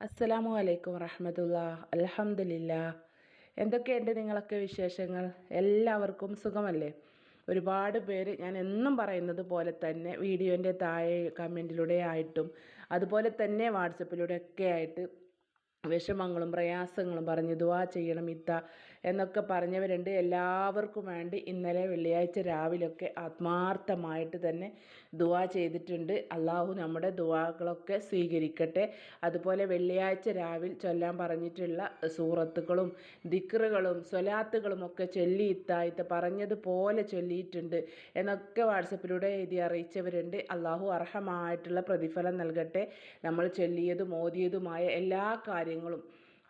അസ്സലാമു അലൈക്കും വറഹമത്തുള്ള അലഹമില്ല എന്തൊക്കെയുണ്ട് നിങ്ങളൊക്കെ വിശേഷങ്ങൾ? എല്ലാവർക്കും സുഖമല്ലേ? ഒരുപാട് പേര് ഞാൻ എന്നും പറയുന്നത് പോലെ തന്നെ വീഡിയോന്റെ താഴെ കമന്റിലൂടെ ആയിട്ടും അതുപോലെ തന്നെ വാട്സപ്പിലൂടെ ഒക്കെ ആയിട്ട് വിഷമങ്ങളും പ്രയാസങ്ങളും പറഞ്ഞ് ദുവാ ചെയ്യണം ഇത്ത. എന്നൊക്കെ പറഞ്ഞവരുണ്ട്. എല്ലാവർക്കും വേണ്ടി ഇന്നലെ വെള്ളിയാഴ്ച രാവിലൊക്കെ ആത്മാർത്ഥമായിട്ട് തന്നെ ദുവാ ചെയ്തിട്ടുണ്ട്. അള്ളാഹു നമ്മുടെ ദുവാകളൊക്കെ സ്വീകരിക്കട്ടെ. അതുപോലെ വെള്ളിയാഴ്ച രാവിലെ ചൊല്ലാൻ പറഞ്ഞിട്ടുള്ള സൂറത്തുകളും ദിക്റുകളും സ്വലാത്തുകളും ഒക്കെ ചൊല്ലി ഇത്തായിട്ട് പറഞ്ഞതുപോലെ ചൊല്ലിയിട്ടുണ്ട് എന്നൊക്കെ വാട്സപ്പിലൂടെ എഴുതി അറിയിച്ചവരുണ്ട്. അള്ളാഹു അർഹമായിട്ടുള്ള പ്രതിഫലം നൽകട്ടെ. നമ്മൾ ചൊല്ലിയതും ഓതിയതുമായ എല്ലാ കാര്യങ്ങളും കാര്യങ്ങളും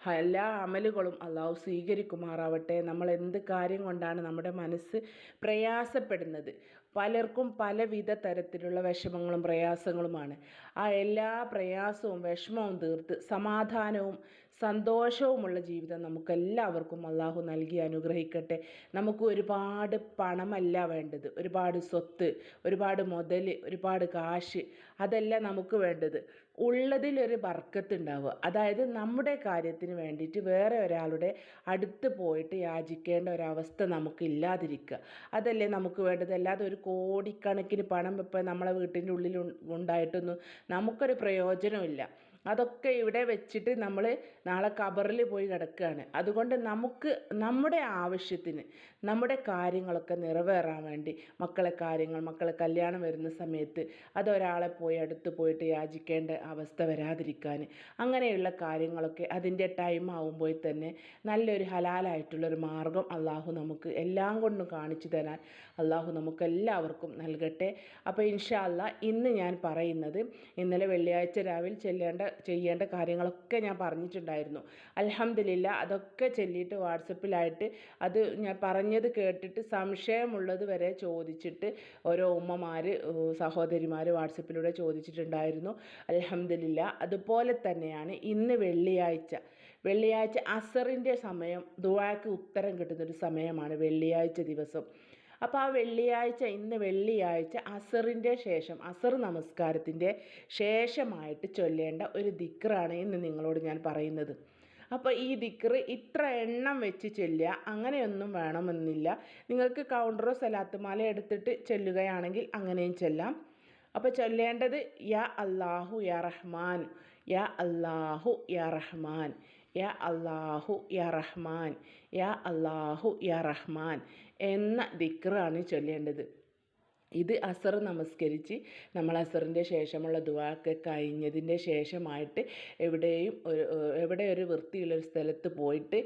എല്ലാ അമലുകളും അള്ളാഹു സ്വീകരിക്കുമാറാവട്ടെ. നമ്മൾ എന്ത് കാര്യം കൊണ്ടാണ് നമ്മുടെ മനസ്സ് പ്രയാസപ്പെടുന്നത്? പലർക്കും പലവിധ തരത്തിലുള്ള വിഷമങ്ങളും പ്രയാസങ്ങളുമാണ്. ആ എല്ലാ പ്രയാസവും വിഷമവും തീർത്ത് സമാധാനവും സന്തോഷവുമുള്ള ജീവിതം നമുക്കെല്ലാവർക്കും അള്ളാഹു നൽകി അനുഗ്രഹിക്കട്ടെ. നമുക്ക് ഒരുപാട് പണമല്ല വേണ്ടത്. ഒരുപാട് സ്വത്ത് ഒരുപാട് മുതൽ ഒരുപാട് കാശ് അതല്ല നമുക്ക് വേണ്ടത്. ഉള്ളതിലൊരു ബർക്കത്ത് ഉണ്ടാവുക അതായത് നമ്മുടെ കാര്യത്തിന് വേണ്ടിയിട്ട് വേറെ ഒരാളുടെ അടുത്ത് പോയിട്ട് യാചിക്കേണ്ട ഒരവസ്ഥ നമുക്ക് ഇല്ലാതിരിക്കുക അതല്ലേ നമുക്ക് വേണ്ടത്? അല്ലാതെ ഒരു കോടിക്കണക്കിന് പണം ഇപ്പം നമ്മളെ വീട്ടിന്റെ ഉള്ളിൽ ഉണ്ടായിട്ടൊന്നും നമുക്കൊരു പ്രയോജനമില്ല അതൊക്കെ ഇവിടെ വെച്ചിട്ട് നമ്മൾ നാളെ കബറിൽ പോയി കിടക്കുകയാണ് അതുകൊണ്ട് നമുക്ക് നമ്മുടെ ആവശ്യത്തിന് നമ്മുടെ കാര്യങ്ങളൊക്കെ നിറവേറാൻ വേണ്ടി മക്കളെ കാര്യങ്ങൾ മക്കളെ കല്യാണം വരുന്ന സമയത്ത് അതൊരാളെ പോയി അടുത്ത് പോയിട്ട് യാചിക്കേണ്ട അവസ്ഥ വരാതിരിക്കാൻ അങ്ങനെയുള്ള കാര്യങ്ങളൊക്കെ അതിന്റെ ടൈം ആകുമ്പോൾ തന്നെ നല്ലൊരു ഹലാലായിട്ടുള്ളൊരു മാർഗം അള്ളാഹു നമുക്ക് എല്ലാം കൊണ്ടും കാണിച്ചു തരാൻ അള്ളാഹു നമുക്ക് എല്ലാവർക്കും നൽകട്ടെ. അപ്പോൾ ഇൻഷാ ഇന്ന് ഞാൻ പറയുന്നത് ഇന്നലെ വെള്ളിയാഴ്ച രാവിലെ ചെല്ലേണ്ട ചെയ്യേണ്ട കാര്യങ്ങളൊക്കെ ഞാൻ പറഞ്ഞിട്ടുണ്ടായിരുന്നു. അലഹമില്ല അതൊക്കെ ചെല്ലിയിട്ട് വാട്സപ്പിലായിട്ട് അത് ഞാൻ പറഞ്ഞത് കേട്ടിട്ട് സംശയമുള്ളത് വരെ ചോദിച്ചിട്ട് ഓരോ ഉമ്മമാർ സഹോദരിമാർ വാട്സപ്പിലൂടെ ചോദിച്ചിട്ടുണ്ടായിരുന്നു. അലഹമില്ല അതുപോലെ തന്നെയാണ് ഇന്ന് വെള്ളിയാഴ്ച. വെള്ളിയാഴ്ച അസറിന്റെ സമയം ദുവാക്ക് ഉത്തരം കിട്ടുന്നൊരു സമയമാണ് വെള്ളിയാഴ്ച ദിവസം. അപ്പോൾ ആ വെള്ളിയാഴ്ച ഇന്ന് വെള്ളിയാഴ്ച അസറിന്റെ ശേഷം അസർ നമസ്കാരത്തിന്റെ ശേഷമായിട്ട് ചൊല്ലേണ്ട ഒരു ദിക്റാണ് ഇന്ന് നിങ്ങളോട് ഞാൻ പറയുന്നത്. അപ്പോൾ ഈ ദിക്റ് ഇത്ര എണ്ണം വെച്ച് ചൊല്ലുക അങ്ങനെയൊന്നും വേണമെന്നില്ല. നിങ്ങൾക്ക് കൗണ്ടറോ സലാത്തുമാല എടുത്തിട്ട് ചൊല്ലുകയാണെങ്കിൽ അങ്ങനെയും ചൊല്ലാം. അപ്പോൾ ചൊല്ലേണ്ടത് യാ അള്ളാഹു യാ റഹ്മാൻ യാ അള്ളാഹു യാ റഹ്മാൻ. യാ അല്ലാഹു യാ റഹ്മാൻ യാ അള്ളാഹു യാ റഹ്മാൻ എന്ന ദിക്റാണ് ചൊല്ലേണ്ടത്. ഇത് അസർ നമസ്കരിച്ച് നമ്മൾ അസറിന്റെ ശേഷമുള്ള ദുവാക്കെ കഴിഞ്ഞതിന്റെ ശേഷമായിട്ട് എവിടെയും ഒരു എവിടെ ഒരു വൃത്തിയുള്ളൊരു സ്ഥലത്ത് പോയിട്ട്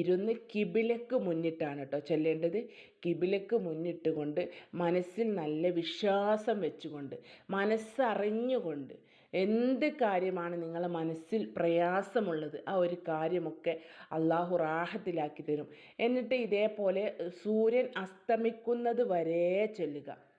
ഇരുന്ന് കിബിലക്ക് മുന്നിട്ടാണ് കേട്ടോ ചെല്ലേണ്ടത്. കിബിലക്ക് മുന്നിട്ടുകൊണ്ട് മനസ്സിൽ നല്ല വിശ്വാസം വെച്ചുകൊണ്ട് മനസ്സറിഞ്ഞുകൊണ്ട് എന്ത് കാര്യമാണ് നിങ്ങളെ മനസ്സിൽ പ്രയാസമുള്ളത് ആ ഒരു കാര്യമൊക്കെ അള്ളാഹു റാഹത്തിലാക്കി തരും. എന്നിട്ട് ഇതേപോലെ സൂര്യൻ അസ്തമിക്കുന്നത് വരെ ചൊല്ലുക.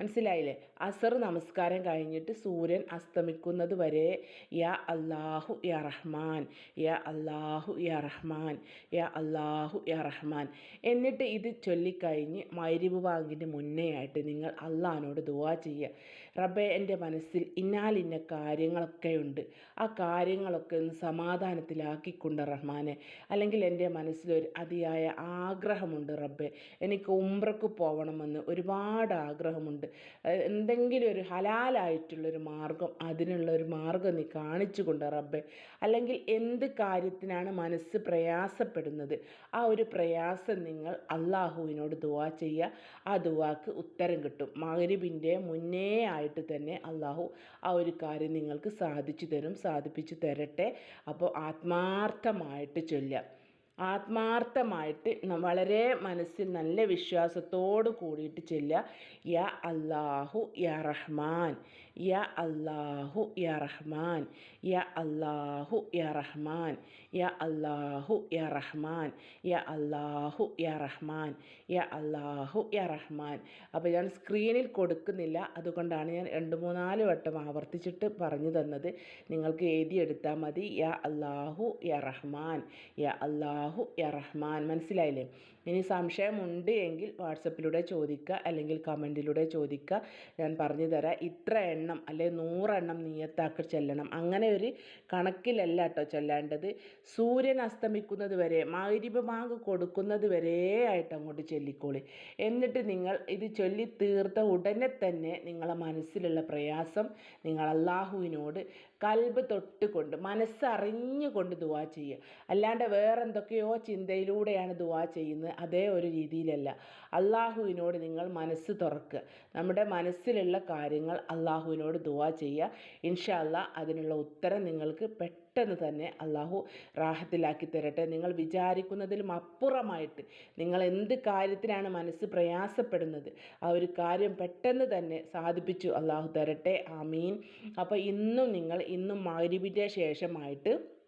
മനസ്സിലായില്ലേ? അസർ നമസ്കാരം കഴിഞ്ഞിട്ട് സൂര്യൻ അസ്തമിക്കുന്നത് വരെ. യാ അള്ളാഹു യാ റഹ്മാൻ. യാ അള്ളാഹു യാ റഹ്മാൻ. യാ അള്ളാഹു യാ റഹ്മാൻ. എന്നിട്ട് ഇത് ചൊല്ലിക്കഴിഞ്ഞ് മൈരിബ് വാങ്ങിന്റെ മുന്നേ ആയിട്ട് നിങ്ങൾ അള്ളഹാനോട് ദുവാ ചെയ്യുക. റബ്ബെ എന്റെ മനസ്സിൽ ഇന്നാലിന്ന കാര്യങ്ങളൊക്കെ ഉണ്ട്. ആ കാര്യങ്ങളൊക്കെ ഒന്ന് സമാധാനത്തിലാക്കിക്കൊണ്ട് റഹ്മാനെ. അല്ലെങ്കിൽ എന്റെ മനസ്സിലൊരു അതിയായ ആഗ്രഹമുണ്ട് റബ്ബെ. എനിക്ക് ഉംറക്ക് പോകണമെന്ന് ഒരുപാട് ആഗ്രഹമുണ്ട്. എന്തെങ്കിലും ഒരു ഹലാലായിട്ടുള്ളൊരു മാർഗം അതിനുള്ള ഒരു മാർഗം നീ കാണിച്ചു കൊണ്ട് റബ്ബെ. അല്ലെങ്കിൽ എന്ത് കാര്യത്തിനാണ് മനസ്സ് പ്രയാസപ്പെടുന്നത്? ആ ഒരു പ്രയാസം നിങ്ങൾ അള്ളാഹുവിനോട് ദുവാ ചെയ്യുക. ആ ദുവാക്ക് ഉത്തരം കിട്ടും. മകരിബിന്റെ മുന്നേ ആയിട്ട് തന്നെ അള്ളാഹു ആ ഒരു കാര്യം നിങ്ങൾക്ക് സാധിച്ചു തരും സാധിപ്പിച്ചു തരട്ടെ. അപ്പോൾ ആത്മാർത്ഥമായിട്ട് ചൊല്ലുക. ആത്മാർത്ഥമായിട്ട് വളരെ മനസ്സിൽ നല്ല വിശ്വാസത്തോട് കൂടിയിട്ട് ചെല്ലുക. യാ അല്ലാഹു യാ റഹ്മാൻ. യാ അല്ലാഹു യ റഹ്മാൻ യ അല്ലാഹു യ റഹ്മാൻ യ അല്ലാഹു യ റഹ്മാൻ യ അല്ലാഹു യ റഹ്മാൻ യ അല്ലാഹു യ റഹ്മാൻ. അപ്പോൾ ഞാൻ സ്ക്രീനിൽ കൊടുക്കുന്നില്ല. അതുകൊണ്ടാണ് ഞാൻ രണ്ട് മൂന്നാൽ വട്ടം ആവർത്തിച്ചിട്ട് പറഞ്ഞു തന്നത്. നിങ്ങൾക്ക് എഴുതിയെടുത്താൽ മതി. യാ അല്ലാഹു യാ റഹ്മാൻ യാ അല്ലാഹു യ റഹ്മാൻ. മനസ്സിലായില്ലേ? ഇനി സംശയമുണ്ട് എങ്കിൽ വാട്സപ്പിലൂടെ ചോദിക്കുക അല്ലെങ്കിൽ കമന്റിലൂടെ ചോദിക്കുക. ഞാൻ പറഞ്ഞു തരാം ഇത്ര എണ്ണം അല്ലെങ്കിൽ അല്ലെ നൂറെണ്ണം നീയത്താക്കി ചെല്ലണം. അങ്ങനെ ഒരു കണക്കിലല്ല കേട്ടോ ചെല്ലേണ്ടത്. സൂര്യൻ അസ്തമിക്കുന്നത് വരെ മഗ്‌രിബ് ബാങ്ക് കൊടുക്കുന്നത് വരെ ആയിട്ട് അങ്ങോട്ട് ചൊല്ലിക്കോളി. എന്നിട്ട് നിങ്ങൾ ഇത് ചൊല്ലി തീർത്ത ഉടനെ തന്നെ നിങ്ങളെ മനസ്സിലുള്ള പ്രയാസം നിങ്ങൾ അള്ളാഹുവിനോട് കൽബ് തൊട്ടുകൊണ്ട് മനസ്സറിഞ്ഞുകൊണ്ട് ദുആ ചെയ്യുക. അല്ലാണ്ട് വേറെ എന്തൊക്കെയോ ചിന്തയിലൂടെയാണ് ദുആ ചെയ്യുന്നത്. അതേ ഒരു രീതിയിലല്ല. അള്ളാഹുവിനോട് നിങ്ങൾ മനസ്സ് തുറക്കുക. നമ്മുടെ മനസ്സിലുള്ള കാര്യങ്ങൾ അള്ളാഹുവിനോട് ദുആ ചെയ്യുക. ഇൻഷാ അല്ലാ അതിനുള്ള ഉത്തരം നിങ്ങൾക്ക് പെട്ടെന്ന് തന്നെ അള്ളാഹു റാഹത്തിലാക്കി തരട്ടെ. നിങ്ങൾ വിചാരിക്കുന്നതിലും അപ്പുറമായിട്ട് നിങ്ങൾ എന്ത് കാര്യത്തിനാണ് മനസ്സ് പ്രയാസപ്പെടുന്നത് ആ ഒരു കാര്യം പെട്ടെന്ന് തന്നെ സാധിപ്പിച്ചു അള്ളാഹു തരട്ടെ. ആമീൻ. അപ്പോൾ ഇന്നും നിങ്ങൾ ഇന്നും മഗ്‌രിബിന്റെ ശേഷമായിട്ട്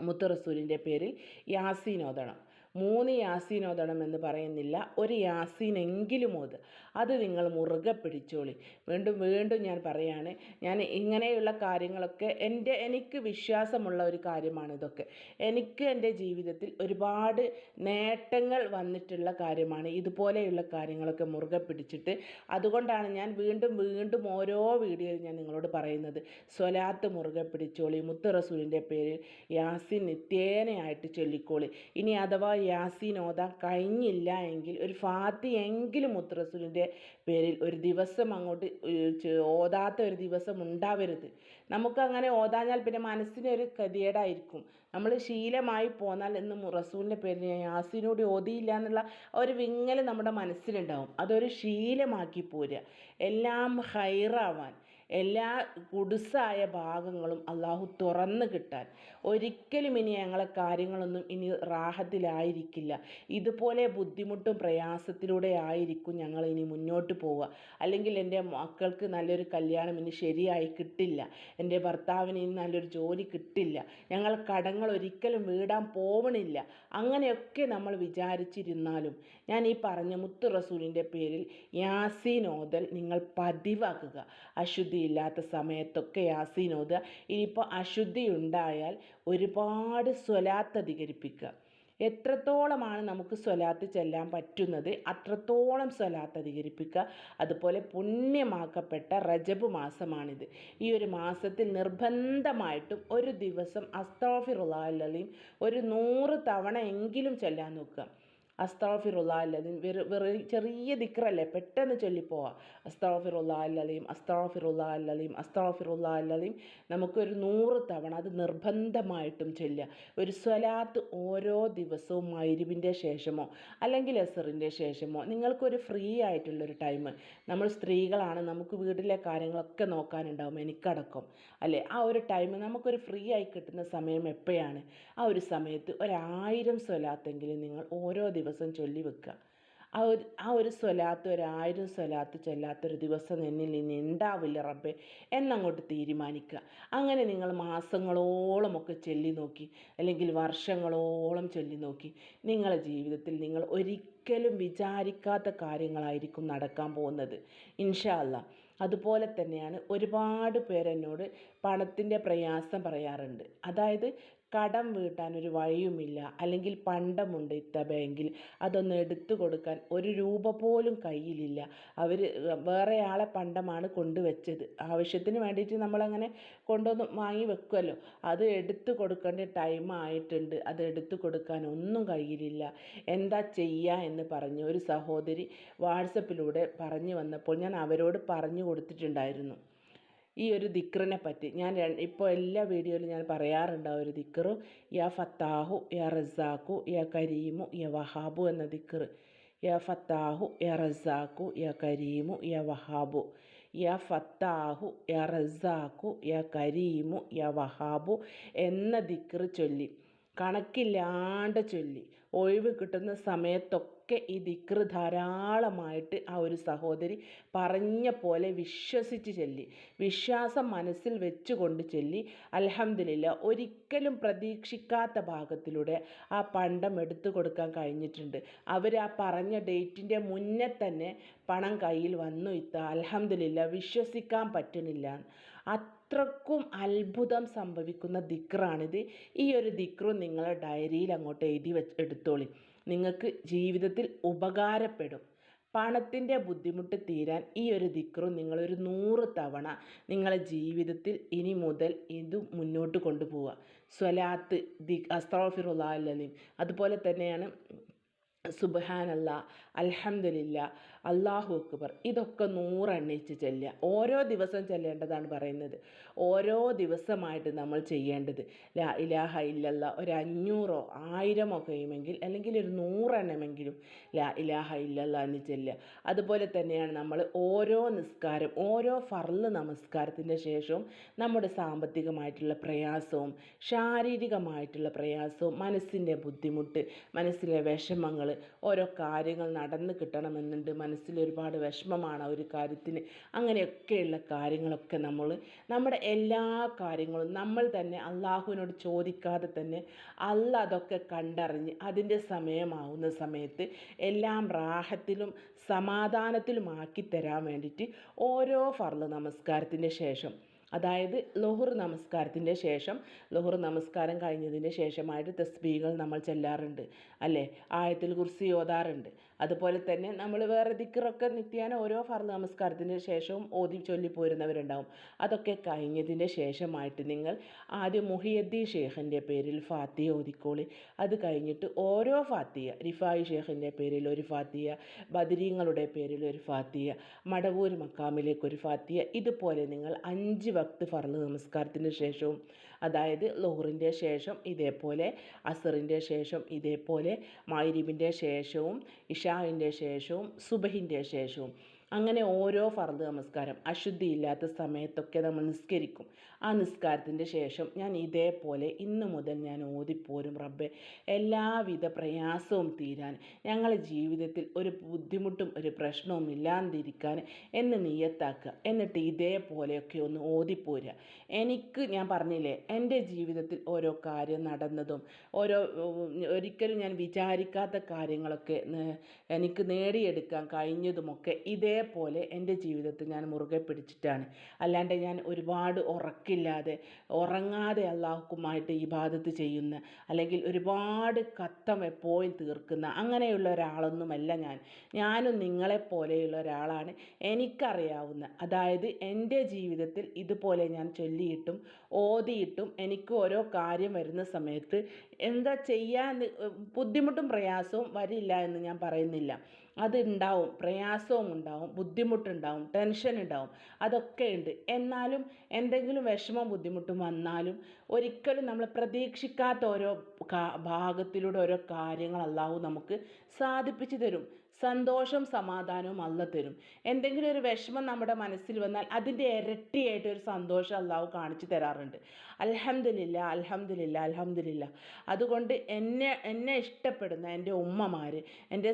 മുത്ത് റസൂലിന്റെ പേരിൽ യാസീൻ ഓതണം. മൂന്ന് യാസീൻ ഓതണം എന്ന് പറയുന്നില്ല. ഒരു യാസീൻ എങ്കിലും ഓത്. അത് നിങ്ങൾ മുറുകെ പിടിച്ചോളി. വീണ്ടും വീണ്ടും ഞാൻ പറയാണ് ഞാൻ ഇങ്ങനെയുള്ള കാര്യങ്ങളൊക്കെ എന്റെ എനിക്ക് വിശ്വാസമുള്ള ഒരു കാര്യമാണ് ഇതൊക്കെ. എനിക്ക് എന്റെ ജീവിതത്തിൽ ഒരുപാട് നേട്ടങ്ങൾ വന്നിട്ടുള്ള കാര്യമാണ് ഇതുപോലെയുള്ള കാര്യങ്ങളൊക്കെ മുറുകെ പിടിച്ചിട്ട്. അതുകൊണ്ടാണ് ഞാൻ വീണ്ടും വീണ്ടും ഓരോ വീഡിയോയിൽ ഞാൻ നിങ്ങളോട് പറയുന്നത് സ്വലാത്ത് മുറുകെ പിടിച്ചോളി. മുത്ത് റസൂലിന്റെ പേരിൽ യാസിൻ നിത്യേനയായിട്ട് ചൊല്ലിക്കോളി. ഇനി അഥവാ യാസീൻ ഓതാൻ കഴിഞ്ഞില്ല എങ്കിൽ ഒരു ഫാത്തി എങ്കിലും മുത്ത് റസൂലിന്റെ പേരിൽ ഒരു ദിവസം അങ്ങോട്ട് ഓതാത്ത ഒരു ദിവസം ഉണ്ടാവരുത്. നമുക്കങ്ങനെ ഓതാഞ്ഞാൽ പിന്നെ മനസ്സിന് ഒരു കതിയേടായിരിക്കും. നമ്മൾ ശീലമായി പോന്നാൽ ഇന്ന് റസൂലിന്റെ പേരിൽ ഞാൻ യാസീനോട് ഓതിയില്ല എന്നുള്ള ഒരു വിങ്ങൽ നമ്മുടെ മനസ്സിലുണ്ടാവും. അതൊരു ശീലമാക്കി പോരുക. എല്ലാം ഹൈറാവാൻ. എല്ലാ കുടുസായ ഭാഗങ്ങളും അള്ളാഹു തുറന്ന് കിട്ടാൻ. ഒരിക്കലും ഇനി ഞങ്ങളെ കാര്യങ്ങളൊന്നും ഇനി റാഹത്തിലായിരിക്കില്ല. ഇതുപോലെ ബുദ്ധിമുട്ടും പ്രയാസത്തിലൂടെ ആയിരിക്കും ഞങ്ങൾ ഇനി മുന്നോട്ട് പോവുക. അല്ലെങ്കിൽ എന്റെ മക്കൾക്ക് നല്ലൊരു കല്യാണം ഇനി ശരിയായി കിട്ടില്ല. എന്റെ ഭർത്താവിന് ഇനി നല്ലൊരു ജോലി കിട്ടില്ല. ഞങ്ങൾ കടങ്ങൾ ഒരിക്കലും വീടാൻ പോവണില്ല. അങ്ങനെയൊക്കെ നമ്മൾ വിചാരിച്ചിരുന്നാലും ഞാൻ ഈ പറഞ്ഞ മുത്ത് റസൂലിന്റെ പേരിൽ യാസീനോദൽ നിങ്ങൾ പതിവാക്കുക. അശുദ്ധിയില്ലാത്ത സമയത്തൊക്കെ യാസീൻ ഓതുക ഇനിയിപ്പോൾ അശുദ്ധി ഉണ്ടായാൽ ഒരുപാട് സ്വലാത്ത് അധികരിപ്പിക്കുക. എത്രത്തോളമാണ് നമുക്ക് സ്വലാത്ത് ചെല്ലാൻ പറ്റുന്നത്? അത്രത്തോളം സ്വലാത്ത് അധികരിപ്പിക്കുക. അതുപോലെ പുണ്യമാക്കപ്പെട്ട റജബ് മാസമാണിത്. ഈ ഒരു മാസത്തിൽ നിർബന്ധമായിട്ടും ഒരു ദിവസം അസ്താഫിറുല്ലാലയും ഒരു നൂറ് തവണ എങ്കിലും ചെല്ലാൻ നോക്കുക. അസ്താഫിറുല്ലാ അല്ലതീം വെറു ചെറിയ ദിക്റല്ലേ പെട്ടെന്ന് ചൊല്ലിപ്പോവാം. അസ്താഫിറുല്ലാ അല്ലതീം അല്ലതീം നമുക്കൊരു നൂറ് തവണ അത് നിർബന്ധമായിട്ടും ചൊല്ലുക. ഒരു സ്വലാത്ത് ഓരോ ദിവസവും മൈരുവിന്റെ ശേഷമോ അല്ലെങ്കിൽ എസറിന്റെ ശേഷമോ നിങ്ങൾക്കൊരു ഫ്രീ ആയിട്ടുള്ളൊരു ടൈം. നമ്മൾ സ്ത്രീകളാണ് നമുക്ക് വീട്ടിലെ കാര്യങ്ങളൊക്കെ നോക്കാനുണ്ടാവും എനിക്കടക്കം. അല്ലേ? ആ ഒരു ടൈം നമുക്കൊരു ഫ്രീ ആയി കിട്ടുന്ന സമയം എപ്പോഴാണ്? ആ ഒരു സമയത്ത് ഒരായിരം സ്വലാത്തെങ്കിലും നിങ്ങൾ ഓരോ ദിവസം ചൊല്ലി വെക്കുക ആ ഒരു ആ ഒരു സ്വലാത്ത് ഒരായിരം സ്വലാത്ത് ചൊല്ലാത്തൊരു ദിവസം എന്നിൽ ഇനി ഉണ്ടാവില്ല റബ്ബെ എന്നങ്ങോട്ട് തീരുമാനിക്കുക അങ്ങനെ നിങ്ങൾ മാസങ്ങളോളം ഒക്കെ ചൊല്ലി നോക്കി അല്ലെങ്കിൽ വർഷങ്ങളോളം ചൊല്ലി നോക്കി നിങ്ങളുടെ ജീവിതത്തിൽ നിങ്ങൾ ഒരിക്കലും വിചാരിക്കാത്ത കാര്യങ്ങളായിരിക്കും നടക്കാൻ പോകുന്നത്. ഇൻഷാ അല്ലാ അതുപോലെ തന്നെയാണ് ഒരുപാട് പേരെന്നോട് പണത്തിന്റെ പ്രയാസം പറയാറുണ്ട്. അതായത് കടം വീട്ടാൻ ഒരു വഴിയുമില്ല. അല്ലെങ്കിൽ പണ്ടമുണ്ട് ഇത്ത ബാങ്കിൽ. അതൊന്ന് എടുത്തു കൊടുക്കാൻ ഒരു രൂപ പോലും കയ്യിലില്ല. അവർ വേറെയാളെ പണ്ടമാണ് കൊണ്ടുവച്ചത്. ആവശ്യത്തിന് വേണ്ടിയിട്ട് നമ്മളങ്ങനെ കൊണ്ടുവന്ന് വാങ്ങി വെക്കുമല്ലോ അത് എടുത്തു കൊടുക്കേണ്ട ടൈം ആയിട്ടുണ്ട്. അത് എടുത്തു കൊടുക്കാൻ ഒന്നും കയ്യിലില്ല. എന്താ ചെയ്യുക എന്ന് പറഞ്ഞ് ഒരു സഹോദരി വാട്സപ്പിലൂടെ പറഞ്ഞു വന്നപ്പോൾ ഞാൻ അവരോട് പറഞ്ഞു കൊടുത്തിട്ടുണ്ടായിരുന്നു. ഈ ഒരു ദിക്റിനെ പറ്റി. ഞാൻ ഇപ്പോൾ എല്ലാ വീഡിയോയിലും ഞാൻ പറയാറുണ്ട് ആ ഒരു ദിക്റ്. യാ ഫത്താഹു യാ റസാഖു യാ കരീമു യാ വഹാബു എന്ന ദിക്റ്. യാ ഫത്താഹു യാ റസാഖു യാ കരീമു യാ വഹാബു. യാ ഫത്താഹു യാ റസാഖു യാ കരീമു യാ വഹാബു എന്ന ദിക്റ് ചൊല്ലി. കണക്കില്ലാണ്ട് ചൊല്ലി. ഒഴിവ് കിട്ടുന്ന സമയത്തൊക്കെ ഈ ദിക്ർ ധാരാളമായിട്ട് ആ ഒരു സഹോദരി പറഞ്ഞ പോലെ വിശ്വസിച്ച് ചൊല്ലി. വിശ്വാസം മനസ്സിൽ വെച്ചുകൊണ്ട് ചൊല്ലി. അലഹമില്ല ഒരിക്കലും പ്രതീക്ഷിക്കാത്ത ഭാഗത്തിലൂടെ ആ പണ്ടം എടുത്തു കൊടുക്കാൻ കഴിഞ്ഞിട്ടുണ്ട്. അവർ ആ പറഞ്ഞ ഡേറ്റിന്റെ മുന്നേ തന്നെ പണം കയ്യിൽ വന്നു ഇത്ത. അലഹമില്ല വിശ്വസിക്കാൻ പറ്റുന്നില്ല അത്രക്കും അത്ഭുതം സംഭവിക്കുന്ന ദിക്റാണിത്. ഈ ഒരു ദിക്റും നിങ്ങളെ ഡയറിയിൽ അങ്ങോട്ട് എഴുതി വെച്ച് എടുത്തോളി. നിങ്ങൾക്ക് ജീവിതത്തിൽ ഉപകാരപ്പെടും. പണത്തിന്റെ ബുദ്ധിമുട്ട് തീരാൻ ഈ ഒരു ദിക്റും നിങ്ങളൊരു നൂറ് തവണ നിങ്ങളെ ജീവിതത്തിൽ ഇനി മുതൽ ഇത് മുന്നോട്ട് കൊണ്ടുപോവുക. സ്വലാത്ത് ദി അസ്തഫിറുല്ലാ അല്ലീം അതുപോലെ തന്നെയാണ് സുബഹാനല്ല അൽഹംദുലില്ല അള്ളാഹു അക്ബർ. ഇതൊക്കെ നൂറെണ്ണിച്ച് ചെല്ലുക. ഓരോ ദിവസം ചെല്ലേണ്ടതാണ് പറയുന്നത്. ഓരോ ദിവസമായിട്ട് നമ്മൾ ചെയ്യേണ്ടത്. ലാ ഇലാഹ ഇല്ലല്ല ഒരു അഞ്ഞൂറോ ആയിരമോ കഴിയുമെങ്കിൽ അല്ലെങ്കിൽ ഒരു നൂറെണ്ണമെങ്കിലും ലാ ഇലാഹ ഇല്ലല്ല എന്ന് ചെല്ലുക. അതുപോലെ തന്നെയാണ് നമ്മൾ ഓരോ നിസ്കാരം ഓരോ ഫർൾ നമസ്കാരത്തിന്റെ ശേഷവും നമ്മുടെ സാമ്പത്തികമായിട്ടുള്ള പ്രയാസവും ശാരീരികമായിട്ടുള്ള പ്രയാസവും മനസ്സിന്റെ ബുദ്ധിമുട്ട് മനസ്സിലെ വിഷമങ്ങൾ ഓരോ കാര്യങ്ങൾ നടന്ന് കിട്ടണമെന്നുണ്ട് മനസ്സിൽ ഒരുപാട് വിഷമമാണ് ആ ഒരു കാര്യത്തിന്. അങ്ങനെയൊക്കെയുള്ള കാര്യങ്ങളൊക്കെ നമ്മൾ നമ്മുടെ എല്ലാ കാര്യങ്ങളും നമ്മൾ തന്നെ അള്ളാഹുവിനോട് ചോദിക്കാതെ തന്നെ അല്ല അതൊക്കെ കണ്ടറിഞ്ഞ് അതിന്റെ സമയമാവുന്ന സമയത്ത് എല്ലാം റാഹത്തിലും സമാധാനത്തിലുമാക്കി തരാൻ വേണ്ടിയിട്ട് ഓരോ ഫർൾ നമസ്കാരത്തിന്റെ ശേഷം അതായത് ലുഹുർ നമസ്കാരത്തിന്റെ ശേഷം ലുഹുർ നമസ്കാരം കഴിഞ്ഞതിന്റെ ശേഷമായിട്ട് തസ്ബീകൾ നമ്മൾ ചെല്ലാറുണ്ട് അല്ലേ? ആയത്തിൽ കുറിച്ച് ഓതാറുണ്ട്. അതുപോലെ തന്നെ നമ്മൾ വേറെ ദിക്കറൊക്കെ നിത്യേന ഓരോ ഫർദ് നമസ്കാരത്തിന് ശേഷവും ഓതി ചൊല്ലി പോരുന്നവരുണ്ടാവും. അതൊക്കെ കഴിഞ്ഞതിന് ശേഷമായിട്ട് നിങ്ങൾ ആദ്യം മുഹിയദ്ദീൻ ഷേഖിന്റെ പേരിൽ ഫാത്തിയ ഓതിക്കോളി. അത് കഴിഞ്ഞിട്ട് ഓരോ ഫാത്തിയ റിഫായി ഷേഖിന്റെ പേരിൽ ഒരു ഫാത്തിയ ബദരീങ്ങളുടെ പേരിൽ ഒരു ഫാത്തിയ മടവൂർ മക്കാമിലേക്ക് ഒരു ഫാത്തിയ ഇതുപോലെ നിങ്ങൾ അഞ്ച് വക്ത് ഫർൾ നമസ്കാരത്തിന് ശേഷവും അതായത് ലോഹറിന്റെ ശേഷം ഇതേപോലെ അസറിന്റെ ശേഷം ഇതേപോലെ മായിരിബിന്റെ ശേഷവും ഇഷാഹിന്റെ ശേഷവും സുബഹിന്റെ ശേഷവും അങ്ങനെ ഓരോ ഫർദ് നമസ്കാരം അശുദ്ധിയില്ലാത്ത സമയത്തൊക്കെ നമ്മൾ നിസ്കരിക്കും. ആ നിസ്കാരത്തിന്റെ ശേഷം ഞാൻ ഇതേപോലെ ഇന്നു മുതൽ ഞാൻ ഓതിപ്പോരും. റബ്ബെ എല്ലാവിധ പ്രയാസവും തീരാൻ ഞങ്ങളുടെ ജീവിതത്തിൽ ഒരു ബുദ്ധിമുട്ടും ഒരു പ്രശ്നവും ഇല്ലാതിരിക്കാൻ എന്ന് നീയത്താക്കുക. എന്നിട്ട് ഇതേപോലെയൊക്കെ ഒന്ന് ഓതിപ്പോരുക. എനിക്ക് ഞാൻ പറഞ്ഞില്ലേ എന്റെ ജീവിതത്തിൽ ഓരോ കാര്യം നടന്നതും ഓരോ ഒരിക്കലും ഞാൻ വിചാരിക്കാത്ത കാര്യങ്ങളൊക്കെ എനിക്ക് നേടിയെടുക്കാൻ കഴിഞ്ഞതുമൊക്കെ ഇതേ ഇതേപോലെ എന്റെ ജീവിതത്തിൽ ഞാൻ മുറുകെ പിടിച്ചിട്ടാണ്. അല്ലാണ്ട് ഞാൻ ഒരുപാട് ഉറക്കില്ലാതെ ഉറങ്ങാതെ അള്ളാഹുക്കുമായിട്ട് ഇബാദത്ത് ചെയ്യുന്ന അല്ലെങ്കിൽ ഒരുപാട് കത്തം എപ്പോഴും തീർക്കുന്ന അങ്ങനെയുള്ള ഒരാളൊന്നുമല്ല ഞാൻ. ഞാനും നിങ്ങളെ പോലെയുള്ള ഒരാളാണ്. എനിക്കറിയാവുന്ന അതായത് എന്റെ ജീവിതത്തിൽ ഇതുപോലെ ഞാൻ ചൊല്ലിയിട്ടും ഓതിയിട്ടും എനിക്ക് ഓരോ കാര്യം വരുന്ന സമയത്ത് എന്താ ചെയ്യാൻ ബുദ്ധിമുട്ടും പ്രയാസവും വരില്ല എന്ന് ഞാൻ പറയുന്നില്ല. അതുണ്ടാവും പ്രയാസവും ഉണ്ടാവും ബുദ്ധിമുട്ടുണ്ടാവും ടെൻഷൻ ഉണ്ടാവും അതൊക്കെ ഉണ്ട് എന്നാലും എന്തെങ്കിലും വിഷമം ബുദ്ധിമുട്ടും വന്നാലും ഒരിക്കലും നമ്മൾ പ്രതീക്ഷിക്കാത്ത ഓരോ ഭാഗത്തിലൂടെ ഓരോ കാര്യങ്ങൾ അള്ളാഹു നമുക്ക് സാധിപ്പിച്ചു തരും. സന്തോഷം സമാധാനവും അല്ല തരും. എന്തെങ്കിലും ഒരു വിഷമം നമ്മുടെ മനസ്സിൽ വന്നാൽ അതിന്റെ ഇരട്ടിയായിട്ട് ഒരു സന്തോഷം അള്ളാഹു കാണിച്ചു തരാറുണ്ട്. അലഹമില്ല അലഹമില്ല അലഹമില്ല അതുകൊണ്ട് എന്നെ എന്നെ ഇഷ്ടപ്പെടുന്ന എന്റെ ഉമ്മമാർ എന്റെ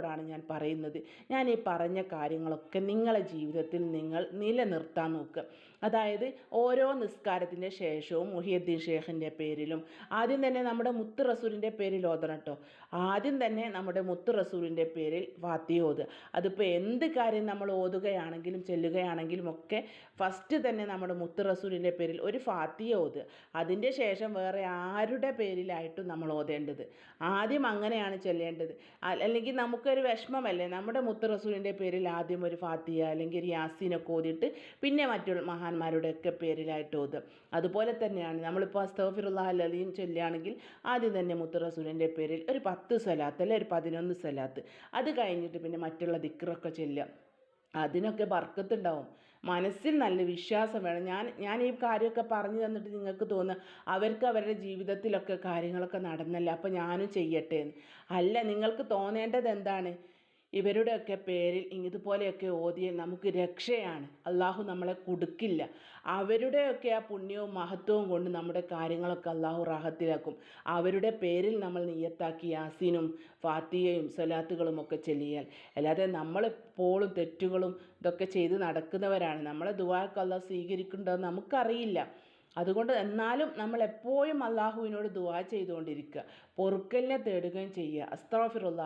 സഹോദരിമാരോടാണ് ഞാൻ പറയുന്നത്. ഞാൻ ഈ പറഞ്ഞ കാര്യങ്ങളൊക്കെ നിങ്ങളെ ജീവിതത്തിൽ നിങ്ങൾ നിലനിർത്താൻ നോക്കുക അതായത് ഓരോ നിസ്കാരത്തിന്റെ ശേഷവും മുഹിയദ്ദീൻ ഷേഖിന്റെ പേരിലും ആദ്യം തന്നെ നമ്മുടെ മുത്ത് റസൂലിന്റെ പേരിൽ ഓതണം കേട്ടോ. ആദ്യം തന്നെ നമ്മുടെ മുത്ത് റസൂലിന്റെ പേരിൽ വാത്തി ഓതുക. അതിപ്പോൾ എന്ത് കാര്യം നമ്മൾ ഓതുകയാണെങ്കിലും ചെല്ലുകയാണെങ്കിലും ഒക്കെ ഫസ്റ്റ് തന്നെ നമ്മുടെ മുത്ത് റസൂലിന്റെ പേരിൽ ഒരു ഫാത്തിയ ഓതുക. അതിന്റെ ശേഷം വേറെ ആരുടെ പേരിലായിട്ടും നമ്മൾ ഓതേണ്ടത്? ആദ്യം അങ്ങനെയാണ് ചെല്ലേണ്ടത്. അല്ലെങ്കിൽ നമുക്കൊരു വിഷമമല്ലേ? നമ്മുടെ മുത്ത് റസൂലിന്റെ പേരിൽ ആദ്യം ഒരു ഫാത്തിയ അല്ലെങ്കിൽ യാസീനൊക്കെ ഓതിയിട്ട് പിന്നെ മറ്റുള്ള മഹാന്മാരുടെയൊക്കെ പേരിലായിട്ട് ഓതുക അതുപോലെ തന്നെയാണ് നമ്മളിപ്പോൾ അസ്തഫിറുല്ലാ അലീം ചൊല്ലുകയാണെങ്കിൽ ആദ്യം തന്നെ മുത്തറസൂലിന്റെ പേരിൽ ഒരു പത്ത് സ്വലാത്ത് അല്ലെ ഒരു പതിനൊന്ന് സ്വലാത്ത്. അത് കഴിഞ്ഞിട്ട് പിന്നെ മറ്റുള്ള ദിക്റൊക്കെ ചൊല്ലുക. അതിനൊക്കെ ബർക്കത്തുണ്ടാവും. മനസ്സിൽ നല്ല വിശ്വാസം വേണം. ഞാൻ ഞാൻ ഈ കാര്യമൊക്കെ പറഞ്ഞു തന്നിട്ട് നിങ്ങൾക്ക് തോന്നുക അവർക്ക് അവരുടെ ജീവിതത്തിലൊക്കെ കാര്യങ്ങളൊക്കെ നടന്നല്ല? അപ്പോൾ ഞാനും ചെയ്യട്ടെ എന്ന്. അല്ല നിങ്ങൾക്ക് തോന്നേണ്ടത് എന്താണ്? ഇവരുടെയൊക്കെ പേരിൽ ഇതുപോലെയൊക്കെ ഓതിയാൽ നമുക്ക് രക്ഷയാണ്. അള്ളാഹു നമ്മളെ കൊടുക്കില്ല. അവരുടെയൊക്കെ ആ പുണ്യവും മഹത്വവും കൊണ്ട് നമ്മുടെ കാര്യങ്ങളൊക്കെ അള്ളാഹു റാഹത്തിലാക്കും. അവരുടെ പേരിൽ നമ്മൾ നിയ്യത്താക്കി യാസീനും ഫാത്തിയയും സ്വലാത്തുകളും ഒക്കെ ചെല്ലിയാൽ. അല്ലാതെ നമ്മളെപ്പോഴും തെറ്റുകളും ഇതൊക്കെ ചെയ്ത് നടക്കുന്നവരാണ്. നമ്മളെ ദുവാക്ക് അള്ളാഹ് സ്വീകരിക്കുന്നുണ്ടോ നമുക്കറിയില്ല. അതുകൊണ്ട് എന്നാലും നമ്മൾ എപ്പോഴും അള്ളാഹുവിനോട് ദുവാ ചെയ്തുകൊണ്ടിരിക്കുക. പൊറുക്കലിനെ തേടുകയും ചെയ്യുക. അസ്താഫിറുള്ള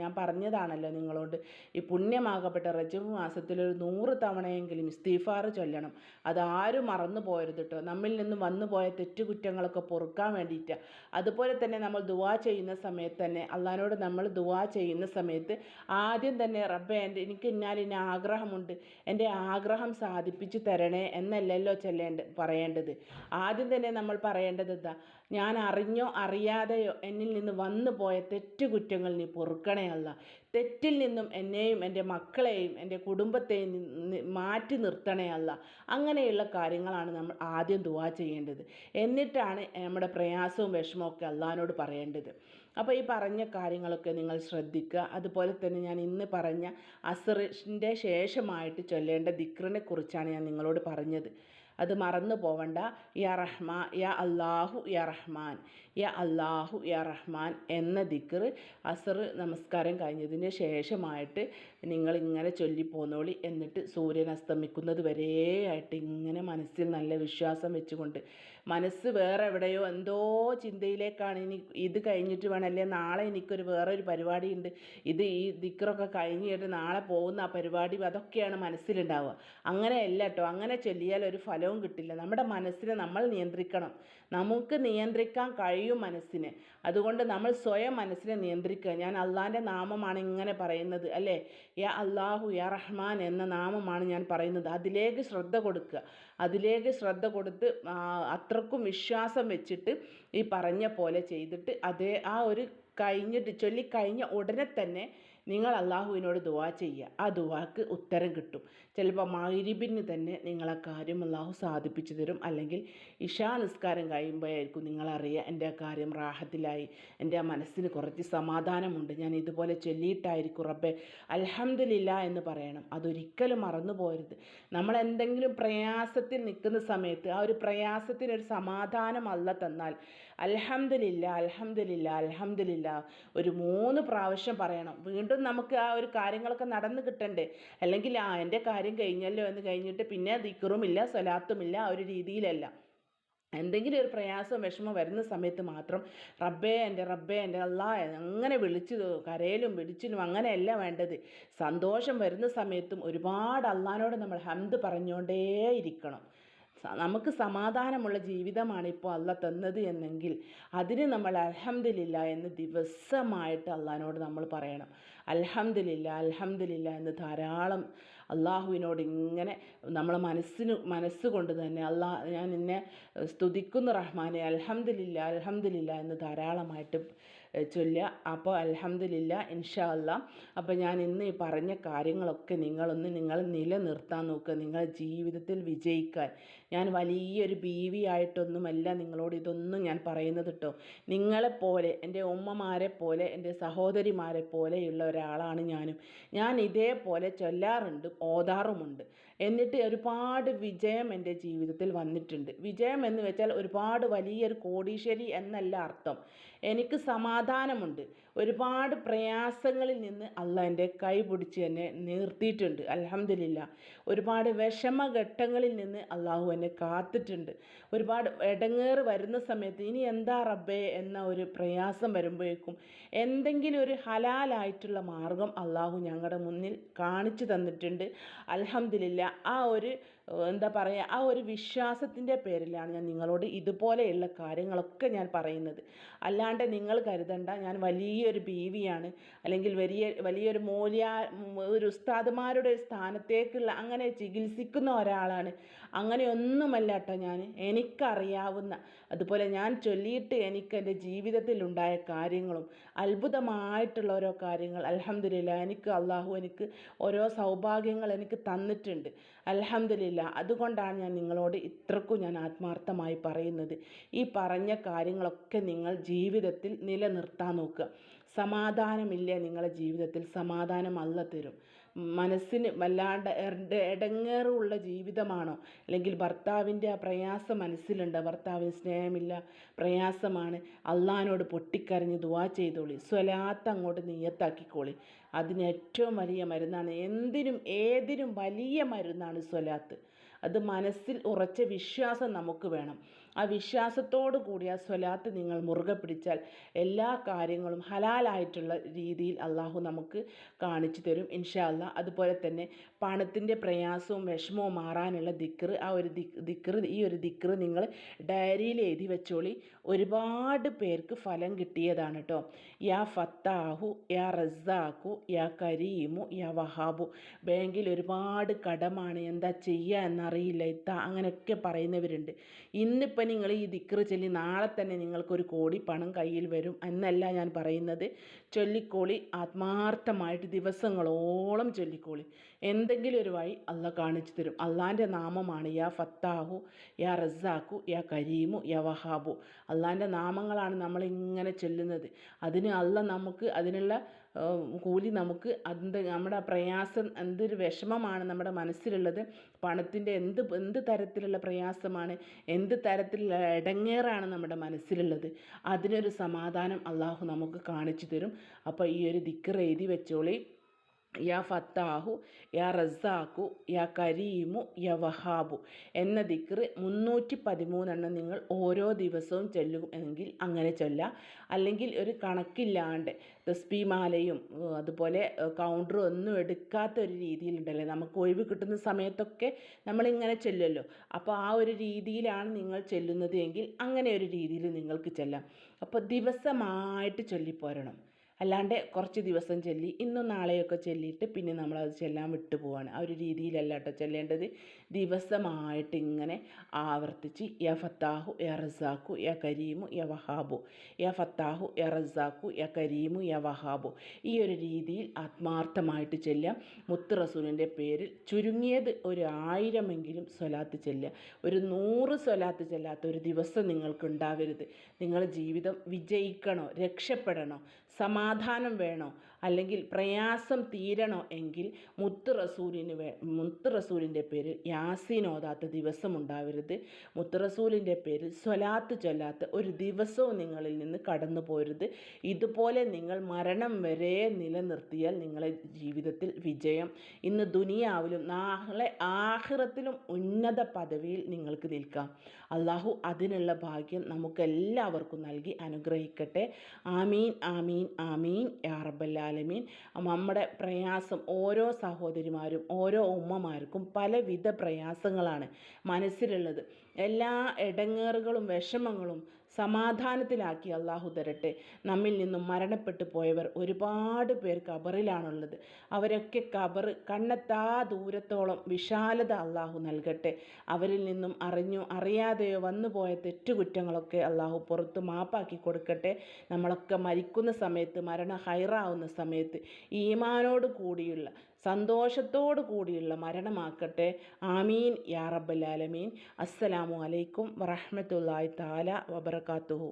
ഞാൻ പറഞ്ഞതാണല്ലോ നിങ്ങളോട്. ഈ പുണ്യമാകപ്പെട്ട റജബ് മാസത്തിൽ ഒരു നൂറ് തവണയെങ്കിലും ഇസ്തീഫാർ ചൊല്ലണം. അതാരും മറന്നു പോയരുത് കേട്ടോ നമ്മിൽ നിന്ന് വന്നു പോയ തെറ്റുകുറ്റങ്ങളൊക്കെ പൊറുക്കാൻ വേണ്ടിയിട്ട്. അതുപോലെ തന്നെ നമ്മൾ ദുവാ ചെയ്യുന്ന സമയത്ത് തന്നെ അള്ളഹാനോട് നമ്മൾ ദുവാ ചെയ്യുന്ന സമയത്ത് ആദ്യം തന്നെ റബ്ബെ എന്റെ എനിക്ക് ഇന്നാലിന്ന ആഗ്രഹമുണ്ട്. എന്റെ ആഗ്രഹം സാധിപ്പിച്ചു തരണേ എന്നല്ലല്ലോ ചെല്ലേണ്ട പറയേണ്ടത്. ആദ്യം തന്നെ നമ്മൾ പറയേണ്ടത് എന്താ? ഞാൻ അറിഞ്ഞോ അറിയാതെയോ എന്നിൽ നിന്ന് വന്നു പോയ തെറ്റുകുറ്റങ്ങൾ നീ പൊറുക്കണേ അല്ല. തെറ്റിൽ നിന്നും എന്നെയും എന്റെ മക്കളെയും എന്റെ കുടുംബത്തെയും മാറ്റി നിർത്തണേ അല്ല. അങ്ങനെയുള്ള കാര്യങ്ങളാണ് നമ്മൾ ആദ്യം ദുവാ ചെയ്യേണ്ടത്. എന്നിട്ടാണ് നമ്മുടെ പ്രയാസവും വിഷമവും ഒക്കെ അള്ളഹാനോട് പറയേണ്ടത്. അപ്പോൾ ഈ പറഞ്ഞ കാര്യങ്ങളൊക്കെ നിങ്ങൾ ശ്രദ്ധിക്കുക. അതുപോലെ തന്നെ ഞാൻ ഇന്ന് പറഞ്ഞ അസറിന്റെ ശേഷമായിട്ട് ചൊല്ലേണ്ട ദിക്റിനെ കുറിച്ചാണ് ഞാൻ നിങ്ങളോട് പറഞ്ഞത്. അത് മറന്നു പോവണ്ട. യാ റഹ്മാ യാ അള്ളാഹു യാ റഹ്മാൻ യാ അള്ളാഹു യാ റഹ്മാൻ എന്ന ദിക്ർ അസർ നമസ്കാരം കഴിഞ്ഞതിന് ശേഷമായിട്ട് നിങ്ങൾ ഇങ്ങനെ ചൊല്ലിപ്പോന്നോളി. എന്നിട്ട് സൂര്യൻ അസ്തമിക്കുന്നത് വരെയായിട്ട് ഇങ്ങനെ മനസ്സിൽ നല്ല വിശ്വാസം വെച്ചുകൊണ്ട് മനസ്സ് വേറെ എവിടെയോ എന്തോ ചിന്തയിലേക്കാണ് ഇനി ഇത് കഴിഞ്ഞിട്ട് വേണം. അല്ലെ നാളെ എനിക്കൊരു വേറെ ഒരു പരിപാടിയുണ്ട്. ഇത് ഈ ദിക്കറൊക്കെ കഴിഞ്ഞിട്ട് നാളെ പോകുന്ന ആ പരിപാടി അതൊക്കെയാണ് മനസ്സിലുണ്ടാവുക. അങ്ങനെയല്ല കേട്ടോ അങ്ങനെ ചൊല്ലിയാൽ ഒരു ഫലവും കിട്ടില്ല. നമ്മുടെ മനസ്സിനെ നമ്മൾ നിയന്ത്രിക്കണം. നമുക്ക് നിയന്ത്രിക്കാൻ കഴിയും മനസ്സിനെ. അതുകൊണ്ട് നമ്മൾ സ്വയം മനസ്സിനെ നിയന്ത്രിക്കുക. ഞാൻ അള്ളാന്റെ നാമമാണ് ഇങ്ങനെ പറയുന്നത് അല്ലേ? യാ അള്ളാഹു യാ റഹ്മാൻ എന്ന നാമമാണ് ഞാൻ പറയുന്നത്. അതിലേക്ക് ശ്രദ്ധ കൊടുക്കുക. അതിലേക്ക് ശ്രദ്ധ കൊടുത്ത് അത്രക്കും വിശ്വാസം വെച്ചിട്ട് ഈ പറഞ്ഞ പോലെ ചെയ്തിട്ട് അതേ ആ ഒരു കഴിഞ്ഞിട്ട് ചൊല്ലി കഴിഞ്ഞ ഉടനെ തന്നെ നിങ്ങൾ അള്ളാഹുവിനോട് ദുവാ ചെയ്യുക. ആ ദുവാക്ക് ഉത്തരം കിട്ടും. ചിലപ്പോൾ മൈരിബിന് തന്നെ നിങ്ങളെ കാര്യം അള്ളാഹു സാധിപ്പിച്ചു തരും. അല്ലെങ്കിൽ ഇഷാ നിസ്കാരം കഴിയുമ്പോഴായിരിക്കും നിങ്ങളറിയുക എന്റെ കാര്യം റാഹത്തിലായി. എന്റെ മനസ്സിന് കുറച്ച് സമാധാനമുണ്ട്. ഞാൻ ഇതുപോലെ ചൊല്ലിയിട്ടായിരിക്കും റബ്ബെ. അലഹമില്ല എന്ന് പറയണം. അതൊരിക്കലും മറന്നു പോരുത്. നമ്മൾ എന്തെങ്കിലും പ്രയാസത്തിൽ നിൽക്കുന്ന സമയത്ത് ആ ഒരു പ്രയാസത്തിനൊരു സമാധാനം അല്ല തന്നാൽ അൽഹംദുലില്ല അൽഹംദുലില്ല അൽഹംദുലില്ല. ഒരു മൂന്ന് പ്രാവശ്യം പറയണം. വീണ്ടും നമുക്ക് ആ ഒരു കാര്യങ്ങളൊക്കെ നടന്നു കിട്ടണ്ടേ? അല്ലെങ്കിൽ ആ എന്റെ കാര്യം കഴിഞ്ഞല്ലോ എന്ന് കഴിഞ്ഞിട്ട് പിന്നെ ദിക്കറുമില്ല സ്വലാത്തുമില്ല ആ ഒരു രീതിയിലല്ല. എന്തെങ്കിലും ഒരു പ്രയാസം വിഷമം വരുന്ന സമയത്ത് മാത്രം റബ്ബേ എന്റെ റബ്ബേ എന്റെ അള്ളാ അങ്ങനെ വിളിച്ചു കരയിലും പിടിച്ചിലും അങ്ങനെയല്ല വേണ്ടത്. സന്തോഷം വരുന്ന സമയത്തും ഒരുപാട് അള്ളഹാനോട് നമ്മൾ ഹംദ് പറഞ്ഞുകൊണ്ടേ ഇരിക്കണം നമുക്ക് സമാധാനമുള്ള ജീവിതമാണ് ഇപ്പോൾ അല്ല തന്നത് എന്നെങ്കിൽ അതിന് നമ്മൾ അലഹമ്മദില്ല എന്ന് ദിവസമായിട്ട് അള്ളഹാനോട് നമ്മൾ പറയണം. അലഹമ്മദില്ല അലഹമ്മദില്ല എന്ന് ധാരാളം അള്ളാഹുവിനോട് ഇങ്ങനെ നമ്മളെ മനസ്സിന് മനസ്സുകൊണ്ട് തന്നെ അള്ളാ ഞാൻ നിന്നെ സ്തുതിക്കുന്നു റഹ്മാനെ അലഹമ്മദില്ല അലഹമ്മദില്ല എന്ന് ധാരാളമായിട്ട് ചൊല്ലുക. അപ്പോൾ അലഹമ്മദില്ല ഇൻഷാ അല്ല അപ്പോൾ ഞാൻ ഇന്ന് ഈ പറഞ്ഞ കാര്യങ്ങളൊക്കെ നിങ്ങളൊന്ന് നിങ്ങൾ നിലനിർത്താൻ നോക്കുക. നിങ്ങളുടെ ജീവിതത്തിൽ വിജയിക്കാൻ. ഞാൻ വലിയൊരു ബീവി ആയിട്ടൊന്നുമല്ല നിങ്ങളോട് ഇതൊന്നും ഞാൻ പറയുന്നത് കേട്ടോ നിങ്ങളെപ്പോലെ എന്റെ ഉമ്മമാരെ പോലെ എന്റെ സഹോദരിമാരെ പോലെയുള്ള ഒരാളാണ് ഞാനും. ഞാൻ ഇതേപോലെ ചൊല്ലാറുണ്ട് ഓതാറുമുണ്ട്. എന്നിട്ട് ഒരുപാട് വിജയം എന്റെ ജീവിതത്തിൽ വന്നിട്ടുണ്ട്. വിജയം എന്ന് വെച്ചാൽ ഒരുപാട് വലിയൊരു കോടീശ്വരി എന്നല്ല അർത്ഥം. എനിക്ക് സമാധാനമുണ്ട്. ഒരുപാട് പ്രയാസങ്ങളിൽ നിന്ന് അല്ല എന്റെ കൈ പിടിച്ച് എന്നെ നിർത്തിയിട്ടുണ്ട്. അലഹമില്ല ഒരുപാട് വിഷമഘട്ടങ്ങളിൽ നിന്ന് അള്ളാഹു എന്നെ കാത്തിട്ടുണ്ട്. ഒരുപാട് ഇടങ്ങേറ് വരുന്ന സമയത്ത് ഇനി എന്താ റബ്ബേ എന്ന ഒരു പ്രയാസം വരുമ്പോഴേക്കും എന്തെങ്കിലും ഒരു ഹലാലായിട്ടുള്ള മാർഗം അള്ളാഹു ഞങ്ങളുടെ മുന്നിൽ കാണിച്ചു തന്നിട്ടുണ്ട്. അലഹമില്ല ആ ഒരു എന്താ പറയുക ആ ഒരു വിശ്വാസത്തിന്റെ പേരിലാണ് ഞാൻ നിങ്ങളോട് ഇതുപോലെയുള്ള കാര്യങ്ങളൊക്കെ ഞാൻ പറയുന്നത്. അല്ലാണ്ട് നിങ്ങൾ കരുതണ്ട ഞാൻ വലിയൊരു ബീവിയാണ് അല്ലെങ്കിൽ വലിയ വലിയൊരു മൂല്യ ഒരു ഉസ്താദുമാരുടെ സ്ഥാനത്തേക്കുള്ള അങ്ങനെ ചികിത്സിക്കുന്ന ഒരാളാണ്. അങ്ങനെയൊന്നുമല്ല കേട്ടോ ഞാൻ. എനിക്കറിയാവുന്ന അതുപോലെ ഞാൻ ചൊല്ലിയിട്ട് എനിക്ക് എന്റെ ജീവിതത്തിൽ ഉണ്ടായ കാര്യങ്ങളും അത്ഭുതമായിട്ടുള്ള ഓരോ കാര്യങ്ങൾ അലഹമില്ല എനിക്ക് അള്ളാഹു എനിക്ക് ഓരോ സൗഭാഗ്യങ്ങൾ എനിക്ക് തന്നിട്ടുണ്ട്. അലഹമില്ല അതുകൊണ്ടാണ് ഞാൻ നിങ്ങളോട് ഇത്രക്കും ഞാൻ ആത്മാർത്ഥമായി പറയുന്നത്. ഈ പറഞ്ഞ കാര്യങ്ങളൊക്കെ നിങ്ങൾ ജീവിതത്തിൽ നിലനിർത്താൻ നോക്കുക. സമാധാനമില്ല നിങ്ങളുടെ ജീവിതത്തിൽ? സമാധാനം അല്ല തരും. മനസ്സിന് വല്ലാണ്ട് ഇടങ്ങേറുള്ള ജീവിതമാണോ? അല്ലെങ്കിൽ ഭർത്താവിന്റെ ആ പ്രയാസം മനസ്സിലുണ്ട്? ഭർത്താവിന് സ്നേഹമില്ല പ്രയാസമാണ്. അള്ളഹാനോട് പൊട്ടിക്കരഞ്ഞ് ദുവാ ചെയ്തോളി. സ്വലാത്ത് അങ്ങോട്ട് നീയത്താക്കിക്കോളി. അതിന് ഏറ്റവും വലിയ മരുന്നാണ്. എന്തിനും ഏതിനും വലിയ മരുന്നാണ് സ്വലാത്ത്. അത് മനസ്സിൽ ഉറച്ച വിശ്വാസം നമുക്ക് വേണം. ആ വിശ്വാസത്തോടു കൂടി ആ സ്വലാത്ത് നിങ്ങൾ മുറുകെ പിടിച്ചാൽ എല്ലാ കാര്യങ്ങളും ഹലാലായിട്ടുള്ള രീതിയിൽ അള്ളാഹു നമുക്ക് കാണിച്ചു തരും ഇൻഷാ അല്ലാ. അതുപോലെ തന്നെ പണത്തിന്റെ പ്രയാസവും വിഷമവും മാറാനുള്ള ദിക്ർ ആ ഒരു ദിക്ർ ഈ ഒരു ദിക്ർ നിങ്ങൾ ഡയറിയിൽ എഴുതി വെച്ചോളി. ഒരുപാട് പേർക്ക് ഫലം കിട്ടിയതാണ് കേട്ടോ യാ ഫത്താഹു യാ റസാഖു യാ കരീമു യാ വഹാബു. ബാങ്കിൽ ഒരുപാട് കടമാണ്. എന്താ ചെയ്യുക എന്നറിയില്ല. ഇത്ത അങ്ങനെയൊക്കെ പറയുന്നവരുണ്ട്. ഇന്നിപ്പോൾ നിങ്ങൾ ഈ ദിക്ർ ചൊല്ലി നാളെ തന്നെ നിങ്ങൾക്കൊരു കോടി പണം കയ്യിൽ വരും എന്നല്ല ഞാൻ പറയുന്നത്. ചൊല്ലിക്കോളി ആത്മാർത്ഥമായിട്ട് ദിവസങ്ങളോളം ചൊല്ലിക്കോളി. എന്തെങ്കിലും ഒരു വഴി അല്ല കാണിച്ചു തരും. അള്ളാന്റെ നാമമാണ് യാ ഫത്താഹു യാ റസാഖു യാ കരീമു യാ വഹാബു. അള്ളാന്റെ നാമങ്ങളാണ് നമ്മളിങ്ങനെ ചൊല്ലുന്നത്. അതിന് അല്ല നമുക്ക് അതിനുള്ള കൂലി നമുക്ക് അത് നമ്മുടെ പ്രയാസം എന്തൊരു വിഷമമാണ് നമ്മുടെ മനസ്സിലുള്ളത്. പണത്തിന്റെ എന്ത് എന്ത് തരത്തിലുള്ള പ്രയാസമാണ് എന്ത് തരത്തിലുള്ള ഇടങ്ങേറാണ് നമ്മുടെ മനസ്സിലുള്ളത്. അതിനൊരു സമാധാനം അള്ളാഹു നമുക്ക് കാണിച്ചു തരും. അപ്പോൾ ഈ ഒരു ദിക്കർ എഴുതി വെച്ചോളി. യാ ഫത്താഹു യാ റസാഖു യാ കരീമു യാ വഹാബു എന്ന ദിക്ർ മുന്നൂറ്റി പതിമൂന്നെണ്ണം നിങ്ങൾ ഓരോ ദിവസവും ചൊല്ലും എങ്കിൽ അങ്ങനെ ചൊല്ലാം. അല്ലെങ്കിൽ ഒരു കണക്കില്ലാണ്ട് തസ്ബീമാലയും അതുപോലെ കൗണ്ടറും ഒന്നും എടുക്കാത്ത ഒരു രീതിയിലുണ്ടല്ലേ? നമുക്ക് ഒഴിവ് കിട്ടുന്ന സമയത്തൊക്കെ നമ്മളിങ്ങനെ ചെല്ലുമല്ലോ അപ്പോൾ ആ ഒരു രീതിയിലാണ് നിങ്ങൾ ചെല്ലുന്നത് എങ്കിൽ അങ്ങനെ ഒരു രീതിയിൽ നിങ്ങൾക്ക് ചെല്ലാം. അപ്പോൾ ദിവസമായിട്ട് ചൊല്ലിപ്പോരണം. അല്ലാണ്ട് കുറച്ച് ദിവസം ചൊല്ലി ഇന്നും നാളെയൊക്കെ ചൊല്ലിയിട്ട് പിന്നെ നമ്മളത് ചെല്ലാൻ വിട്ടു പോവാണ്. ആ ഒരു രീതിയിലല്ല കേട്ടോ ചെല്ലേണ്ടത്. ദിവസമായിട്ട് ഇങ്ങനെ ആവർത്തിച്ച് യ ഫത്താഹു യ റസാഖു യ കരീമു യ വഹാബു. യ ഫത്താഹു യ റസാഖു യ കരീമു യ വഹാബു. ഈ ഒരു രീതിയിൽ ആത്മാർത്ഥമായിട്ട് ചെല്ലാം മുത്ത് റസൂലിന്റെ പേരിൽ ചുരുങ്ങിയത് ഒരു ആയിരമെങ്കിലും സ്വലാത്ത് ചെല്ലുക. ഒരു നൂറ് സ്വലാത്ത് ചെല്ലാത്ത ഒരു ദിവസം നിങ്ങൾക്ക് ഉണ്ടാവരുത് നിങ്ങളുടെ ജീവിതം വിജയിക്കണോ രക്ഷപ്പെടണോ സമാധാനം വേണോ? അല്ലെങ്കിൽ പ്രയാസം തീരണോ എങ്കിൽ മുത്ത് റസൂലിന് വേ മുത്ത് റസൂലിന്റെ പേരിൽ യാസീൻ ഓതാത്ത ദിവസം ഉണ്ടാവരുത്. മുത്ത് റസൂലിന്റെ പേരിൽ സ്വലാത്ത് ചൊല്ലാത്ത ഒരു ദിവസവും നിങ്ങളിൽ നിന്ന് കടന്നു പോരുത്. ഇതുപോലെ നിങ്ങൾ മരണം വരെ നിലനിർത്തിയാൽ നിങ്ങളെ ജീവിതത്തിൽ വിജയം. ഇന്ന് ദുനിയാവിലും നാളെ ആഹ്റത്തിലും ഉന്നത പദവിയിൽ നിങ്ങൾക്ക് നിൽക്കാം. അള്ളാഹു അതിനുള്ള ഭാഗ്യം നമുക്കെല്ലാവർക്കും നൽകി അനുഗ്രഹിക്കട്ടെ. ആമീൻ ആമീൻ ആമീൻ. യാ റബ്ബല്ലാലമീൻ നമ്മുടെ പ്രയാസം ഓരോ സഹോദരിമാരും ഓരോ ഉമ്മമാർക്കും പലവിധ പ്രയാസങ്ങളാണ് മനസ്സിലുള്ളത്. എല്ലാ ഇടങ്ങേറുകളും വിഷമങ്ങളും സമാധാനത്തിലാക്കി അള്ളാഹു തരട്ടെ. നമ്മിൽ നിന്നും മരണപ്പെട്ടു പോയവർ ഒരുപാട് പേർ കബറിലാണുള്ളത് അവരൊക്കെ കബർ കണ്ണെത്താ ദൂരത്തോളം വിശാലത അള്ളാഹു നൽകട്ടെ. അവരിൽ നിന്നും അറിഞ്ഞോ അറിയാതെയോ വന്നുപോയ തെറ്റുകുറ്റങ്ങളൊക്കെ അള്ളാഹു പുറത്ത് മാപ്പാക്കി കൊടുക്കട്ടെ. നമ്മളൊക്കെ മരിക്കുന്ന സമയത്ത് മരണ ഹൈറാവുന്ന സമയത്ത് ഈമാനോട് കൂടിയുള്ള സന്തോഷത്തോടു കൂടിയുള്ള മരണമാക്കട്ടെ. ആമീൻ. യാ റബ്ബൽ ആലമീൻ. അസ്സലാമു അലൈക്കും വറഹ്മത്തുള്ളാഹി തആല വബറകാതുഹു